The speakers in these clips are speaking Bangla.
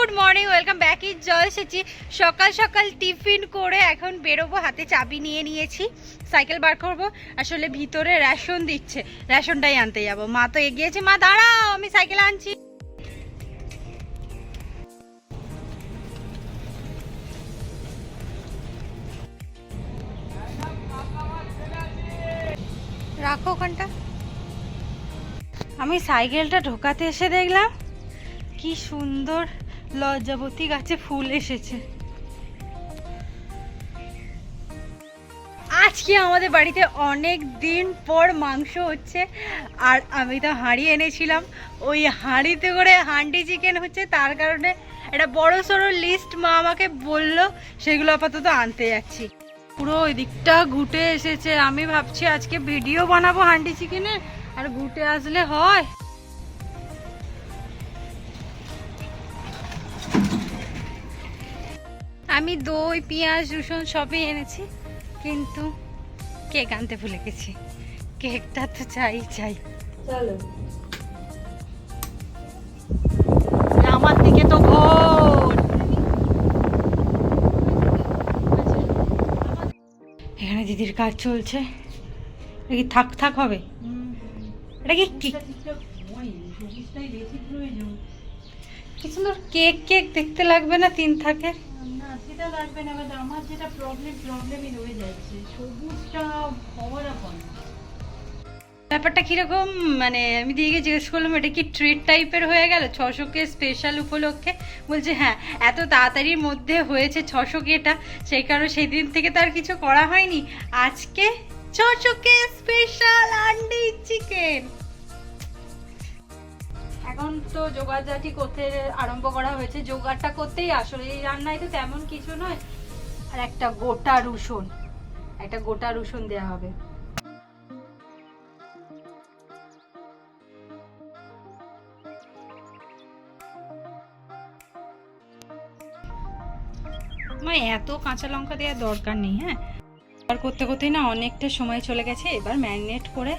গুড মর্নিং, ওয়েলকাম ব্যাক ইজ জল সেচি। সকাল সকাল টিফিন করে এখন বেরোবো, হাতে চাবি নিয়ে নিয়েছি, সাইকেল বার করব। আসলে ভিতরে রেশন দিচ্ছে, রেশনটাই আনতে যাব। মা তো এগিয়েছে, মা দাঁড়াও, আমি সাইকেল আনছি। রাখো ওখানটা। আমি সাইকেলটা ঢোকাতে এসে দেখলাম, কি সুন্দর লজ্জাবতী গাছে ফুল এসেছে। আজকে আমাদের বাড়িতে অনেক দিন পর মাংস হচ্ছে, আর আমি তো হাঁড়ি এনেছিলাম। ওই হাঁড়িতে করে হান্ডি চিকেন হচ্ছে, তার কারণে একটা বড় সড়ো লিস্ট মা আমাকে বলল, সেগুলো আপাতত আনতে যাচ্ছি। পুরো ওই দিকটা ঘুটে এসেছে। আমি ভাবছি আজকে ভিডিও বানাবো হান্ডি চিকেনের আর ঘুটে আসলে হয়। আমি দই পেঁয়াজ রসুন সবই এনেছি কিন্তু কেক আনতে ভুলে গেছি। কেকটা তো চাই চাই। চলো। আমার দিকে তো এখানে দিদির কাজ চলছে। এটা কি থাক থাক হবে? এটা কি কি? সুন্দর কেক কেক দেখতে লাগবে না তিন থাকে সেটা লাগবে না, বাট আমার যেটা প্রবলেম প্রবলেমই রয়ে যাচ্ছে। সবুজটা হওয়ার এখন ব্যাপারটা কীরকম? মানে আমি দিদিকে জিজ্ঞেস করলাম, এটা কি ট্রিট টাইপের হয়ে গেল? ছশো কে স্পেশাল উপলক্ষে? বলছে হ্যাঁ এত তাড়াতাড়ির মধ্যে হয়েছে ছশো কেটা সেই কারণে সেই দিন থেকে তো আর কিছু করা হয়নি। আজকে ছশো কে স্পেশাল আন্ডি চিকেন এখন তো জোগাড়জাটি করতে আরম্ভ করা হয়েছে। জোগাড়টা করতেই আসলে এই রান্নায় তো তেমন কিছু নয়। আর একটা গোটা রসুন, একটা গোটা রসুন দেওয়া হবে। মা, এত কাঁচা লঙ্কা দেওয়ার দরকার নেই হ্যাঁ? করতে করতেই না অনেকটা সময় চলে গেছে, এবার ম্যারিনেট করে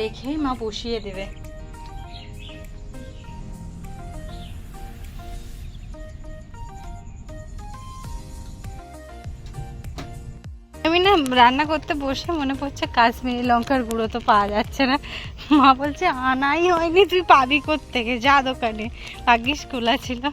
রেখেই মা বসিয়ে দেবে। রান্না করতে বসে মনে পড়ছে কাশ্মীরি লঙ্কার গুঁড়ো তো পাওয়া যাচ্ছে না। মা বলছে, আনাই হয়নি, তুই পাবি থেকে যা দোকানে। ভাগ্যিস খোলা ছিল।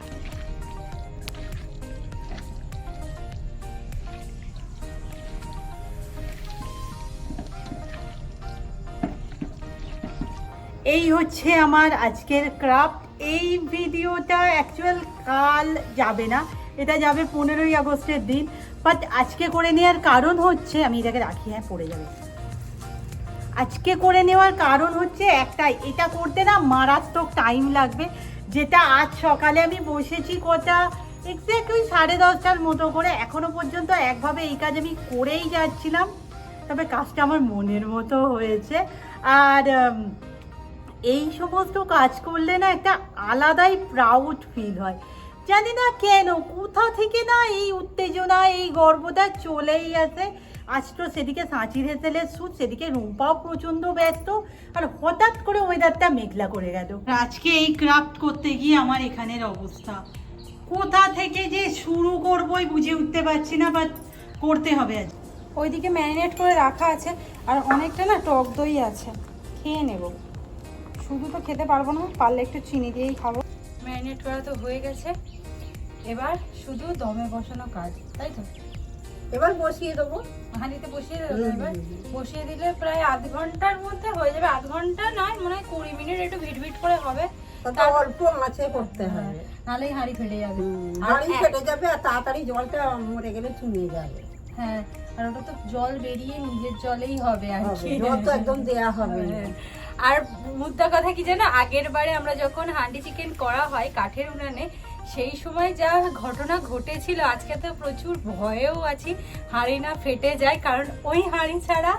এই হচ্ছে আমার আজকের ক্রাফট। এই ভিডিওটা অ্যাকচুয়াল কাল যাবে না। এটা যাবে পনেরোই আগস্টের দিন। বাট আজকে করে নেওয়ার কারণ হচ্ছে, আমি এটাকে রাখি হ্যাঁ পড়ে যাবে। আজকে করে নেওয়ার কারণ হচ্ছে একটাই এটা করতে না মারাত্মক টাইম লাগবে, যেটা আজ সকালে আমি বসেছি কটা এক্স্যাক্ট ওই সাড়ে দশটার মতো করে, এখনও পর্যন্ত একভাবে এই কাজ আমি করেই যাচ্ছিলাম। তবে কাজটা আমার মনের মতো হয়েছে। আর এই সমস্ত কাজ করলে না একটা আলাদাই প্রাউড ফিল হয়। জানি না কেন, কোথা থেকে না এই উত্তেজনা, এই গর্বটা চলেই আসে। আজ তো সেদিকে সাঁচির হেসেলের সুট সেদিকে রুম্পাও প্রচণ্ড ব্যস্ত। আর হঠাৎ করে ওয়েদারটা মেঘলা করে গেল। আজকে এই ক্রাফট করতে গিয়ে আমার এখানের অবস্থা। কোথা থেকে যে শুরু করবোই বুঝে উঠতে পারছি না বাট করতে হবে আজ। ওইদিকে ম্যারিনেট করে রাখা আছে, আর অনেকটা না টক দই আছে। খেয়ে নেব। শুধু তো খেতে পারব না, পারলে একটু চিনি দিয়েই খাব। ম্যারিনেট করা তো হয়ে গেছে। এবার শুধু দমে বসানো কাজ তাই তো? এবার বসিয়ে দেবো। হাঁড়িতে বসিয়ে দেবো এবার? বসিয়ে দিলে প্রায় আধ ঘণ্টার মধ্যে হয়ে যাবে। আধ ঘণ্টা নয় মনে হয় কুড়ি মিনিট একটু ভিট ভিট করে হবে। অল্প মাছে করতে হবে। নাহলেই হাঁড়ি ফেটে যাবে। হাঁড়ি ফেটে যাবে আর তাড়াতাড়ি জলটা মরে গেলে চুমিয়ে যাবে। হ্যাঁ আর ওটা তো জল বেরিয়ে নিজের জলেই হবে আর কি। জল তো একদম দেয়া হবে। হ্যাঁ। আর মুদ্রা কথা কি জানো? আগের বারে আমরা যখন হান্ডি চিকেন করা হয় কাঠের উনানে, সেই সময় যা ঘটনা ঘটেছিল, আজকে তো প্রচুর ভয়েও আছি। হাঁড়ি না ফেটে যায়, কারণ ওই হাঁড়ি ছাড়া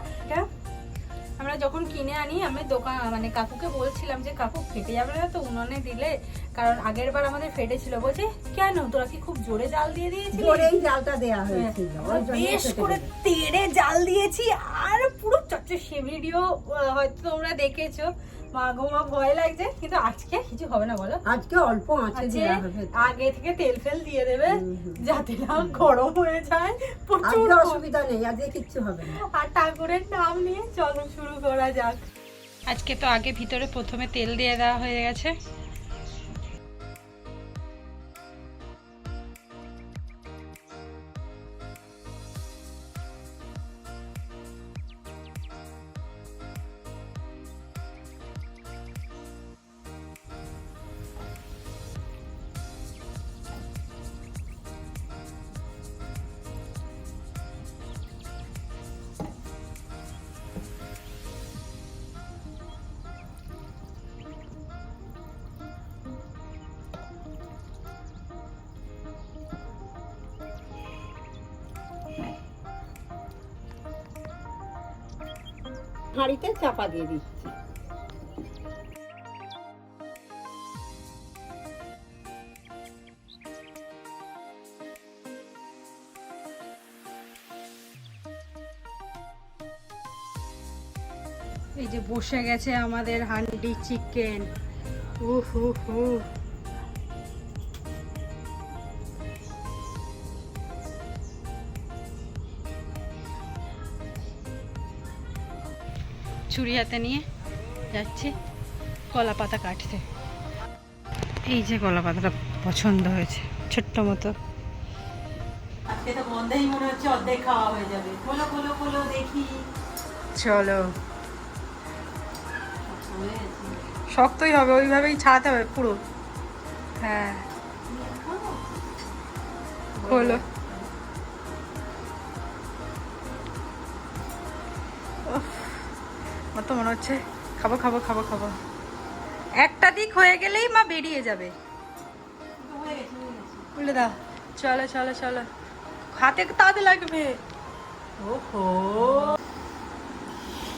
আমরা যখন কিনে আনি আমি দোকান মানে কাকুকে বলছিলাম যে কাকু ফেটে যাবে না তো উনুনে দিলে? কারণ আগের বার আমাদের ফেটেছিল। বলছে কেন? তোরা কি খুব জোরে জাল দিয়ে দিয়েছি জোরেই জালটা দেয়া হয়েছিল। হ্যাঁ, বেশ করে তেড়ে জাল দিয়েছি আর পুরো চচ্চে সে ভিডিও হয়তো তোমরা দেখেছ। মা গো মা ভয় লাগছে কিন্তু আজকে কিছু হবে না বলো। আজকে অল্প আছে দেওয়া হবে আগে থেকে তেল ফেল দিয়ে দেবে। যাতে না গরম হয়ে যায় প্রচুর অসুবিধা নেই আজকে কিচ্ছু হবে না। আর ঠাকুরের নাম নিয়ে চলো শুরু করা যাক। আজকে তো আগে ভিতরে প্রথমে তেল দিয়ে দেওয়া হয়ে গেছে। হাঁড়িতে চাপা দিয়ে দিচ্ছি। এই যে বসে গেছে আমাদের হান্ডি চিকেন উহ হু ছুরি হাতে নিয়ে যাচ্ছি কলা পাতা কাটতে। এই যে কলা পাতাটা পছন্দ হয়েছে ছোট্ট মতো। আজকে তো মনে হচ্ছে অর্ধেক খাওয়া হয়ে যাবে। খোলো খোলো খোলো দেখি। চলো। শক্তই হবে ওইভাবেই ছাড়াতে হবে পুরো। হ্যাঁ। খোলো। আমার তো মনে হচ্ছে খাব খাব খাব খাব। একটা দিক হয়ে গেলেই মা বেরিয়ে যাবে। বলে দাও। চলো চলো চলো। হাতে তাতে লাগবে। ওহো।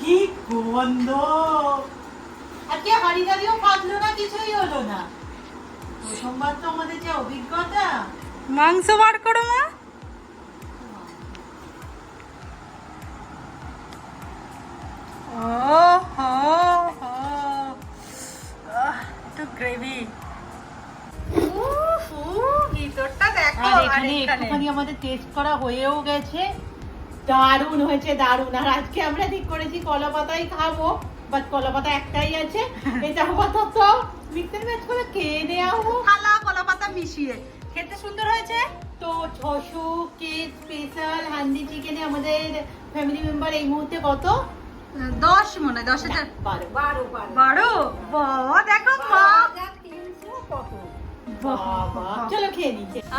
কি গন্ধ। আজকে দাঁড়িয়েও ফাটলো না কিছুই হলো না। প্রথমবার তো আমাদের যে অভিজ্ঞতা। মাংস বার করো মা। আর এখানে একটুখানি আমাদের টেস্ট করা হয়েও গেছে। দারুণ হয়েছে দারুণ। আর আজকে আমরা ঠিক করেছি কলা পাতাই খাব। বাট কলা পাতা একটাই আছে। এটা আপাতত মিক্সার ম্যাচ করে খেয়ে নেওয়া হোক। থালা কলা পাতা মিশিয়ে। খেতে সুন্দর হয়েছে? তো ছশো কে স্পেশাল হান্ডি চিকেনে আমাদের ফ্যামিলি মেম্বার এই মুহূর্তে কত? দশ মনে হয় দশ হাজার। বারো বারো বারো। বারো? দেখো মা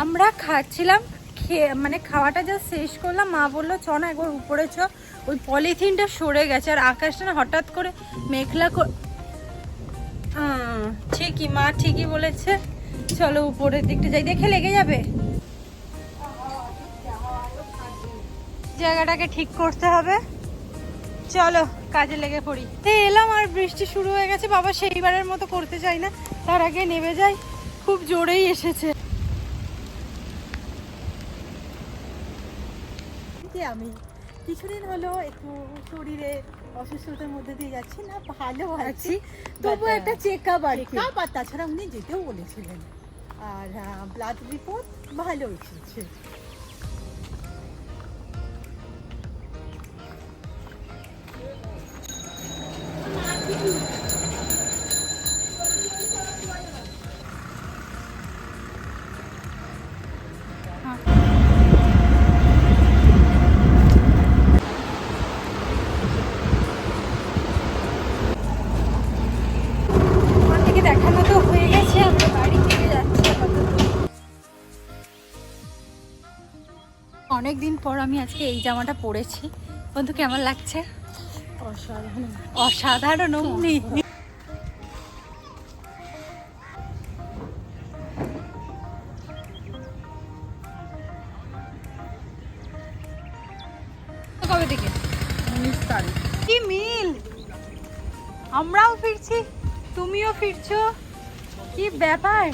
আমরা খাচ্ছিলাম খেয়ে মানে খাওয়াটা যা শেষ করলাম। মা বলল চ না একবার উপরে চ। ওই পলিথিনটা সরে গেছে আর আকাশটা না হঠাৎ করে মেঘলা ঠিকই মা ঠিকই বলেছে। চলো উপরের দিকটা যাই দেখে লেগে যাবে? জায়গাটাকে ঠিক করতে হবে। চলো। কাজে লেগে পড়ি। এই এলাম আর বৃষ্টি শুরু হয়ে গেছে বাবা সেইবারের মতো করতে চাই না। তার আগে নেমে যাই খুব জোরেই এসেছে। আমি? কিছুদিন হলো একটু শরীরে অসুস্থতার মধ্যে দিয়ে যাচ্ছি না ভালো আছি। তবু একটা চেক আপ আর কি। আর তাছাড়া উনি যেতেও বলেছিলেন। আর ব্লাড রিপোর্ট ভালো এসেছে। অনেকদিন পর আমি আজকে এই জামাটা পরেছি। বন্ধু কেমন লাগছে? অসাধারণ অসাধারণ অমনি। কবে থেকে? উনিশ তারিখ। কি মিল? আমরাও ফিরছি তুমিও ফিরছো। কি ব্যাপার?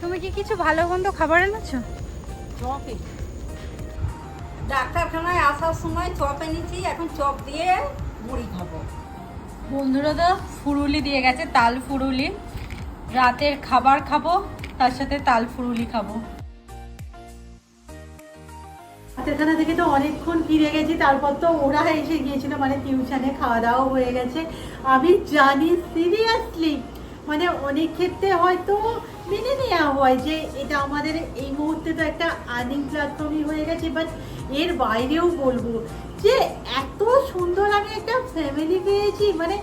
তুমি কি কিছু ভালো মন্দ খাবার এনেছো? ডাক্তারখানায় আসার সময় চপ এনেছি এখন চপ দিয়ে মুড়ি খাব। বন্ধুরা তো ফুরুলি দিয়ে গেছে তাল ফুরুলি। রাতের খাবার খাব তার সাথে তাল ফুরুলি খাব। হাতেরখানা থেকে তো অনেকক্ষণ ফিরে গেছি তারপর তো ওরা এসে গিয়েছিল মানে টিউশনে খাওয়া দাওয়া হয়ে গেছে। আমি জানি সিরিয়াসলি মানে অনেক ক্ষেত্রে হয়তো মেনে নেওয়া হয় যে এটা আমাদের এই মুহূর্তে তো একটা আর্নিং প্ল্যাটফর্মই হয়ে গেছে বাট এর বাইরেও বলব যে এত সুন্দর আমি একটা ফ্যামিলি পেয়েছি মানে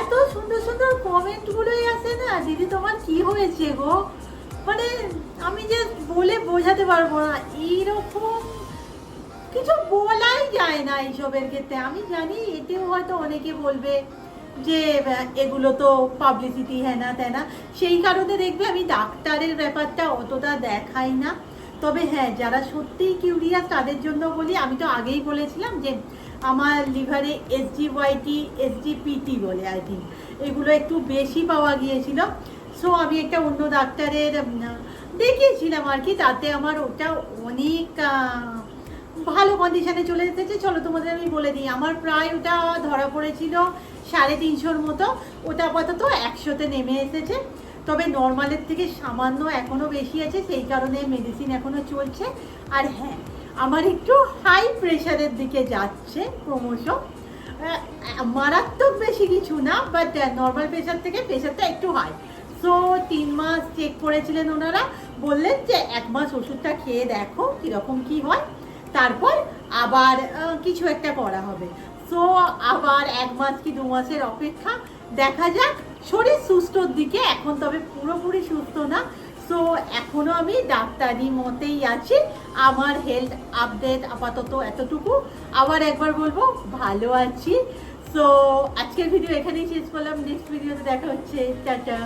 এত সুন্দর সুন্দর কমেন্টগুলোই আসে না? দিদি, তোমার কি হয়েছে গো? মানে আমি যে বলে বোঝাতে পারব না, এইরকম কিছু বলাই যায় না এইসবের ক্ষেত্রে। আমি জানি এতেও হয়তো অনেকে বলবে যে এগুলো তো পাবলিসিটি হ্যাঁ না তাই না সেই কারণে দেখবে আমি ডাক্তারের ব্যাপারটা অতটা দেখাই না। তবে হ্যাঁ যারা সত্যিই কিউরিয়াস তাদের জন্য বলি, আমি তো আগেই বলেছিলাম যে আমার লিভারে এসজি ওয়াইটি এসজি পিটি বলে আর কি এগুলো একটু বেশি পাওয়া গিয়েছিল। সো আমি একটা অন্য ডাক্তারের দেখিয়েছিলাম আর কি, তাতে আমার ওটা অনেক ভালো কন্ডিশনে চলে এসেছে। চলো তোমাদের আমি বলে দিই, আমার প্রায় ওটা ধরা পড়েছিল সাড়ে তিনশোর মতো, ওটা আপাতত একশোতে নেমে এসেছে। তবে নর্মালের থেকে সামান্য এখনও বেশি আছে, সেই কারণে মেডিসিন এখনও চলছে। আর হ্যাঁ আমার একটু হাই প্রেশারের দিকে যাচ্ছে ক্রমশ। মারাত্মক বেশি কিছু না বাট নর্মাল প্রেশার থেকে প্রেশারটা একটু হাই সো তিন মাস চেক করেছিলেন ওনারা, বললেন যে এক মাস ওষুধটা খেয়ে দেখো কীরকম কি হয়। তারপর আবার কিছু একটা করা হবে। সো আবার এক মাস কি দু মাসের অপেক্ষা। দেখা যাক শরীর সুস্থর দিকে, এখন তবে পুরোপুরি সুস্থ না। সো এখনও আমি ডাক্তারি মতেই আছি। আমার হেলথ আপডেট আপাতত এতটুকু। আবার একবার বলব, ভালো আছি। সো আজকের ভিডিও এখানেই শেষ করলাম। নেক্সট ভিডিওতে দেখা হচ্ছে। টাটা।